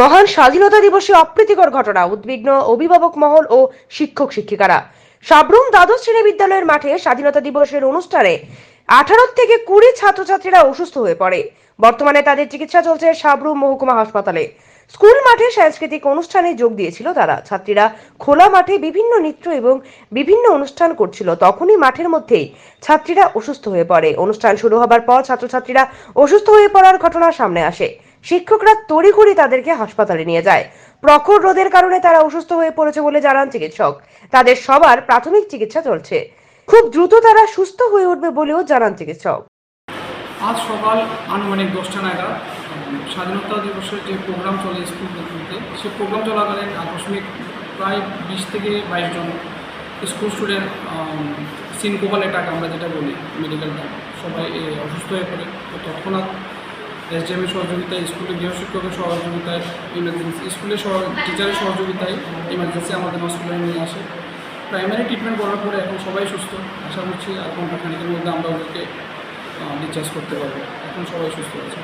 মহান স্বাধীনতা দিবসে অপ্রীতিকর ঘটনা, উদ্বিগ্ন অভিভাবক মহল ও শিক্ষক শিক্ষিকারা। সাবরুম দ্বাদশ শ্রেণি বিদ্যালয়ের মাঠে স্বাধীনতা দিবসের অনুষ্ঠানে আঠারো থেকে কুড়ি ছাত্রছাত্রীরা অসুস্থ হয়ে পড়ে। বর্তমানে তাদের চিকিৎসা চলছে সাবরুম মহকুমা হাসপাতালে। স্কুল মাঠে সাংস্কৃতিক অনুষ্ঠানে যোগ দিয়েছিল তারা। ছাত্রীরা খোলা মাঠে বিভিন্ন নৃত্য এবং বিভিন্ন অনুষ্ঠান করছিল। তখনই মাঠের মধ্যেই ছাত্রীরা অসুস্থ হয়ে পড়ে। অনুষ্ঠান শুরু হবার পর ছাত্রছাত্রীরা অসুস্থ হয়ে পড়ার ঘটনা সামনে আসে। শিক্ষকরা তড়িঘড়ি তাদেরকে হাসপাতালে নিয়ে যায়। প্রখর রোদের কারণে তারা অসুস্থ হয়ে পড়েছে বলে জানান চিকিৎসক। তাদের সবার প্রাথমিক চিকিৎসা চলছে। খুব দ্রুত তারা সুস্থ হয়ে উঠবে বলেও জানান চিকিৎসক। আজ সকাল আনুমানিক দশটা নাগাদ স্বাধীনতা দিবসের যে প্রোগ্রাম চলে স্কুলগুলোতে সেই প্রোগ্রাম চলাকালীন আকস্মিক প্রায় বিশ থেকে বাইশ জন স্কুল স্টুডেন্ট সিনকোপাল অ্যাটাক আমরা যেটা বলি মেডিকেল সবাই অসুস্থ হয়ে পড়ে। তো তৎক্ষণাৎ এসডিএমের সহযোগিতায় স্কুলে গৃহশিক্ষকের সহযোগিতায় ইমার্জেন্সি স্কুলে সহ টিচারের সহযোগিতায় ইমার্জেন্সি আমাদের হসপিটালে নিয়ে আসে। প্রাইমারি ট্রিটমেন্ট করার পরে এখন সবাই সুস্থ। আশা করছি আর ঘণ্টা খানিকের মধ্যে আমরা ওদেরকে ডিসচার্জ করতে পারব। এখন সবাই সুস্থ আছে।